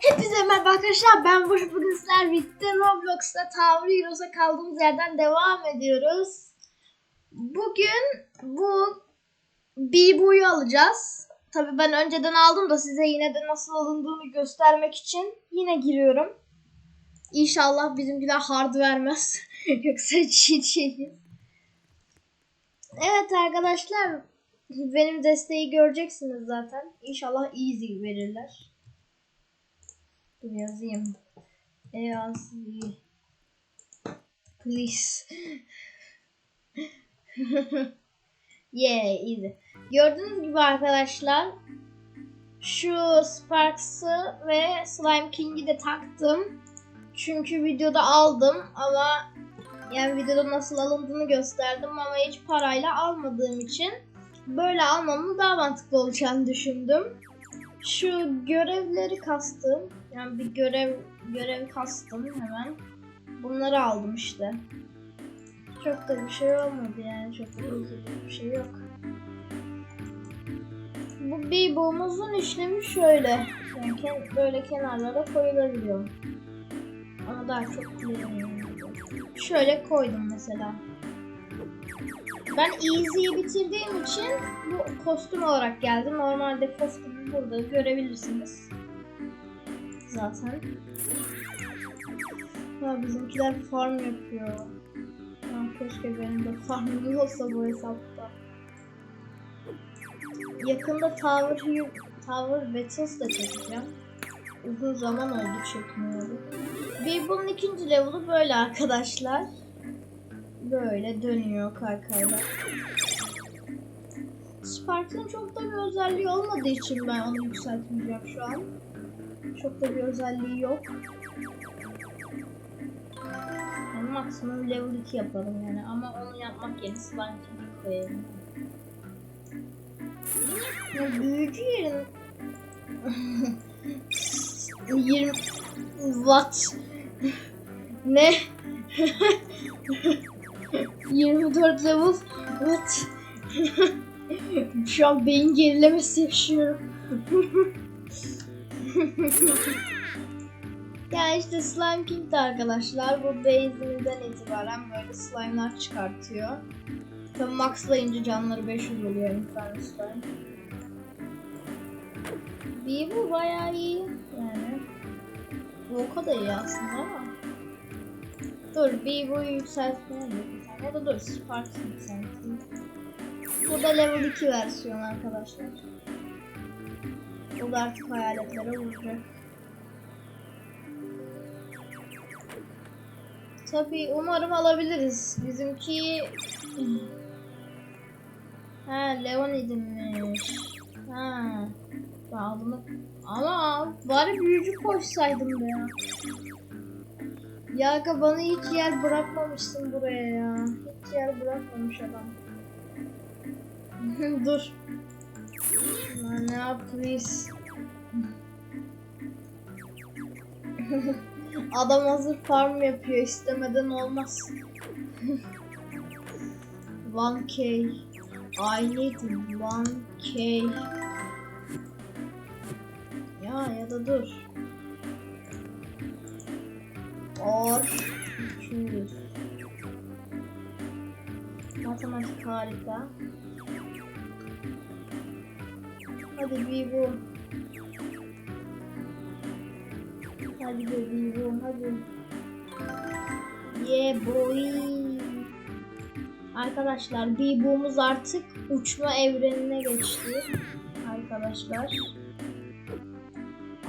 Hepinize merhaba arkadaşlar ben Boş bugün sizler birlikte Roblox'ta Tower Heroes'a kaldığımız yerden devam ediyoruz. Bugün bu Bibu'yu alacağız. Tabi ben önceden aldım da size yine de nasıl alındığını göstermek için yine giriyorum. İnşallah bizimkiler hard vermez. Yoksa cheat şeyiz. Evet arkadaşlar benim desteği göreceksiniz zaten. İnşallah easy verirler. Dur yazayım. Easy. Please. yeah easy. Gördüğünüz gibi arkadaşlar şu Sparks'ı ve Slime King'i de taktım. Çünkü videoda aldım ama yani videoda nasıl alındığını gösterdim ama hiç parayla almadığım için böyle almamın daha mantıklı olacağını düşündüm. Şu görevleri kastım. Yani bir görev görev kastım hemen. Bunları aldım işte. Çok da bir şey olmadı yani çok da bir şey yok. Bu Bibo'muzun işlemi şöyle. Yani ken- böyle kenarlara koyulabiliyor. Ama daha çok. Şöyle koydum mesela. Ben Easy'yi bitirdiğim için bu kostüm olarak geldi. Normalde kostümü burada görebilirsiniz. Zaten. Ya bizimkiler farm yapıyor. Ya keşke benim de farmım olsa bu hesapta. Yakında Tower Hero, Tower Battles da çekeceğim. Uzun zaman oldu çekmiyorum. Bir bunun ikinci level'ı böyle arkadaşlar. Böyle dönüyor kaykayla. Spark'ın çok da bir özelliği olmadığı için ben onu yükseltmeyeceğim şu an. Çok da bir özelliği yok. Yani maksimum level 2 yapalım yani ama onu yapmak yerine slime koyalım. Ya büyücü yerin 20 What? ne? 24 level. What? Şu an beyin gerilemesi yaşıyorum. ya işte Slime King arkadaşlar bu base'inden itibaren böyle slime'lar çıkartıyor. Tabi maxlayınca canları 500 oluyor Inferno Slime. Bir bu bayağı iyi yani. Bu o kadar iyi aslında ama. Dur bir boyu yükseltmeye bir Ya da dur Spark yükselteyim. Bu da level 2 versiyon arkadaşlar. Bu da artık hayaletlere vuracak. Tabii umarım alabiliriz. Bizimki... Ha Leonid'inmiş. Ha. Adını... Ama bari büyücü koşsaydım be ya. Ya aga bana hiç yer bırakmamışsın buraya ya. Hiç yer bırakmamış adam. Dur. Yap please. Adam hazır farm yapıyor istemeden olmaz. 1k I need 1k Ya ya da dur. Or 200 Matematik harika Hadi bu Hadi be bu hadi Yeah boy Arkadaşlar Bibu'muz artık uçma evrenine geçti. Arkadaşlar.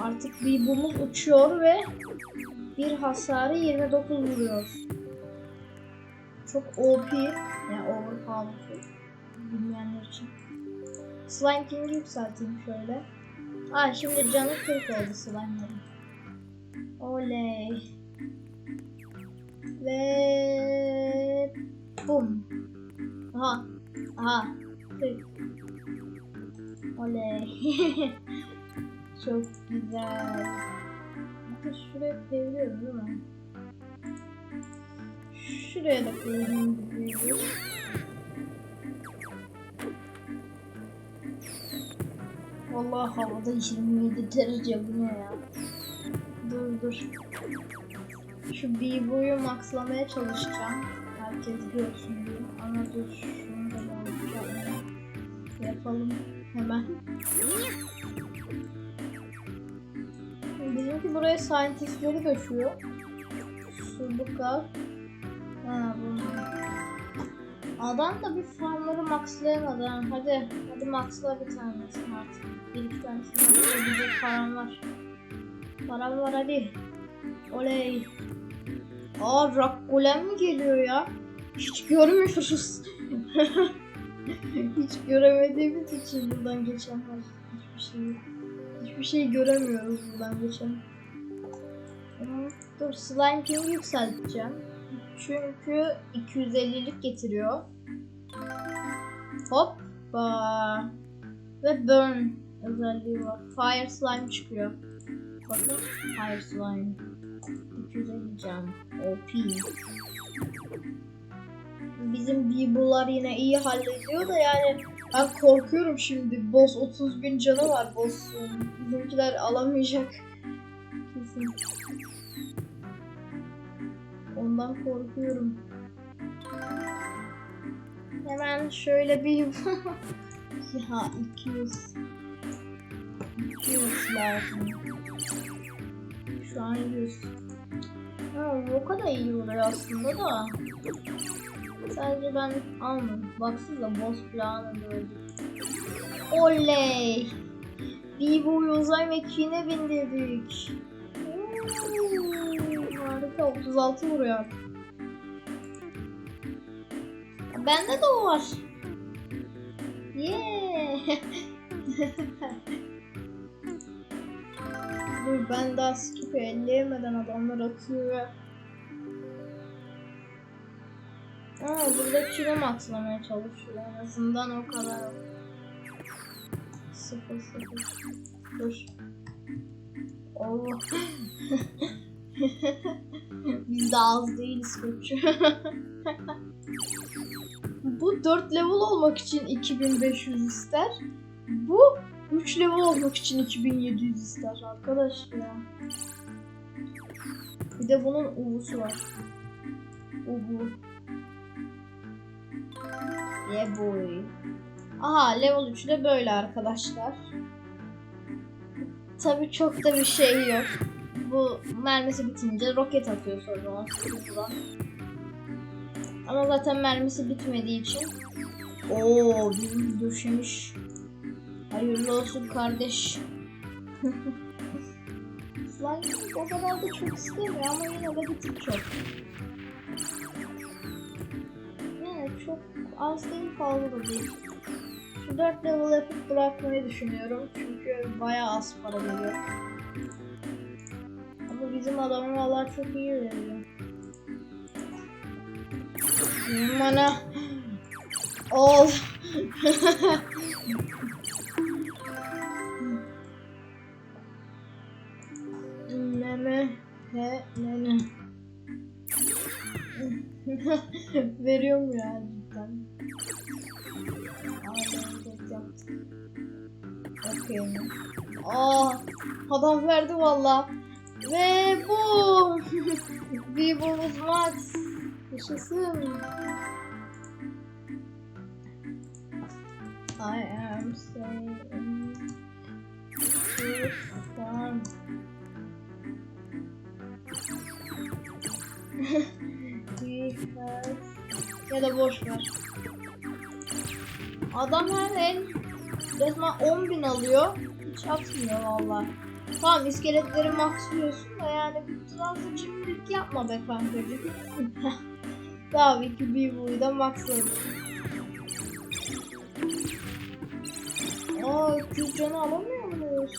Artık Bibu'muz uçuyor ve bir hasarı 29 vuruyor. Çok OP. Yani overpower. Bilmeyenler için. Slime King'i yükselteyim şöyle. Aa şimdi canı 40 oldu slime'ların. Oley. Ve bum. Aha. Aha. Tık. Oley. Çok güzel. Bakın şuraya koyuyorum değil mi? Şuraya da koyayım Vallahi havada 27 derece bu ne ya? dur. Şu B-Boy'u maxlamaya çalışacağım. Herkes görsün diye. Ama dur şunu da yapacağım. Yapalım hemen. Bizimki buraya scientistleri döşüyor. Subuka. Ha bunlar. Adam da bir farmları maxlayamadı. ha. Hadi, hadi maxla bir tanesini artık. Bir tanesini maxlayabilecek param var. Param var hadi. Oley. Aa golem mi geliyor ya? Hiç görmüyoruz. Hiç göremediğimiz için buradan geçen var. Hiçbir şey Hiçbir şey göremiyoruz buradan geçen. Ama Dur Slime King'i yükselteceğim. Çünkü 250'lik getiriyor. Hop. Ve burn özelliği var. Fire slime çıkıyor. Bakın. Fire slime. 250 can. OP. Bizim Beeble'lar yine iyi hallediyor da yani ben korkuyorum şimdi. Boss 30 bin canı var boss'un. Bizimkiler alamayacak. Kesin. Ondan korkuyorum. Hemen şöyle bir ya 200 200 lazım. Şu an 100. Ha, o kadar iyi oluyor aslında da. Sadece ben almadım. Baksana boss planı böyle. Oley! Bibo'yu uzay mekiğine bindirdik. Oo, harika 36 vuruyor. Bende de o var. Yeah. Dur ben daha skip elleyemeden adamlar atıyor ya. Aa burada kilo maxlamaya çalışıyor en azından o kadar. Sıfır sıfır. Dur. Allah. Biz de az değiliz koç. Bu 4 level olmak için 2500 ister. Bu 3 level olmak için 2700 ister arkadaş ya. Bir de bunun uvusu var. Uvu. Yeah boy. Aha level 3'de böyle arkadaşlar. Tabi çok da bir şey yok. Bu mermisi bitince roket atıyor sonra hızla. Ama zaten mermisi bitmediği için. Oo, döşemiş. Hayırlı olsun kardeş. Slime o kadar da çok istemiyor ama yine de bir tık çok. Yine çok az değil fazla da değil. Şu 4 level yapıp bırakmayı düşünüyorum. Çünkü bayağı az para veriyor. Ama bizim adamın valla çok iyi veriyor. Bana ol. Veriyorum ya cidden. Okey. Aa, adam verdi valla. Ve bu. Bir bonus max. Yaşasın. I am saying to farm. We have... Ya da boş ver. Adam her el resmen 10 bin alıyor. Hiç atmıyor valla. Tamam iskeletleri maxlıyorsun da yani biraz da cimrilik yapma be kankacığım. Tabii ki bir buyu da maxladım. Aa 200 canı alamıyor muyuz?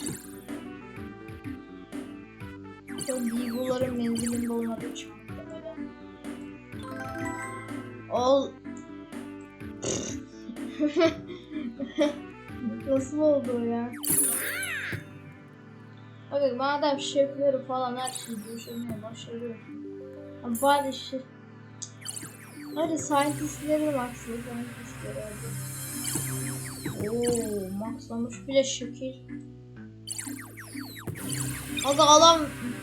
Tabii Beagle'ların menzilinde olmadığı için. Ol. Nasıl oldu o ya? Abi madem şefleri falan her şeyi düşünmeye başarıyorsun. Abi bari şef... Hadi scientistleri maxlı scientistleri hadi. Oo maxlamış bile şekil. Aga adam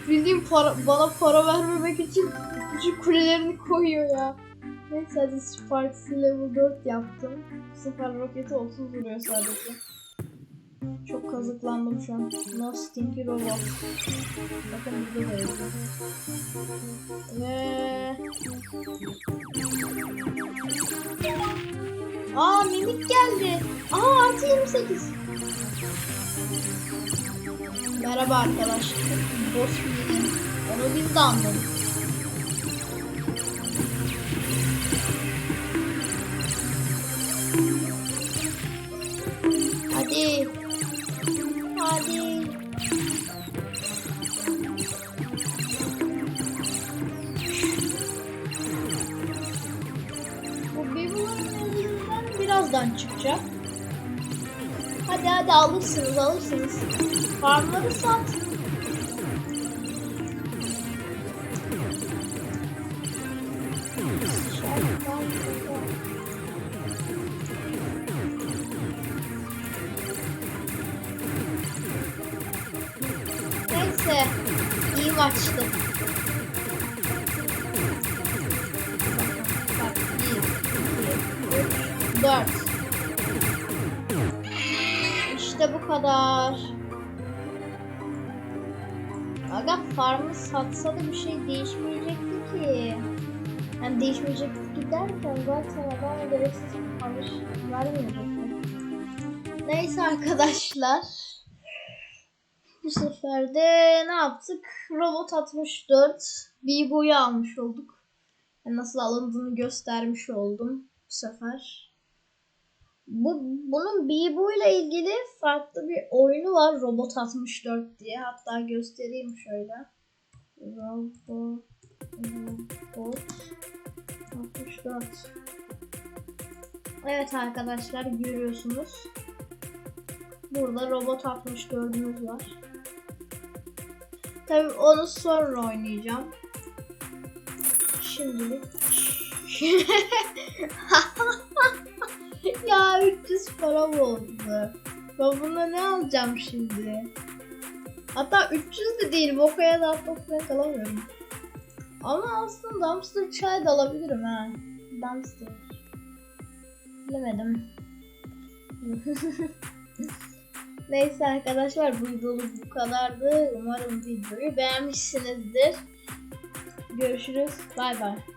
bildiğin para, bana para vermemek için küçük kulelerini koyuyor ya. Neyse hadi Sparks'ı level 4 yaptım. Bu roketi 30 vuruyor sadece. Çok kazıklandım şu an. No stinky robot. Bakın burada da yazıyor. Ve... Aa mimik geldi. Aa artı 28. Merhaba arkadaşlar. Boss miydim? Onu biz de anladık. Birazdan çıkacak. Hadi hadi alırsınız alırsınız. Farmları sat. Neyse. iyi maçtı. 4. İşte bu kadar. Aga farmı satsa da bir şey değişmeyecekti ki. Yani değişmeyecekti ki derken zaten adam gereksiz kalmış vermeyecekti. Neyse arkadaşlar. Bu sefer de ne yaptık? Robot 64 Bebo'yu almış olduk. Yani nasıl alındığını göstermiş oldum bu sefer. Bu, bunun Bibu ile ilgili farklı bir oyunu var Robot 64 diye. Hatta göstereyim şöyle. Robot, Robot 64. Evet arkadaşlar görüyorsunuz. Burada Robot 64'ümüz var. Tabii onu sonra oynayacağım. Şimdilik. ya 300 para oldu. Ben buna ne alacağım şimdi? Hatta 300 de değil. Bokaya da atmak kalamıyorum. Ama aslında dumpster çay da alabilirim ha. Dumpster. Bilemedim. Neyse arkadaşlar bu videoluk bu kadardı. Umarım videoyu beğenmişsinizdir. Görüşürüz. Bay bay.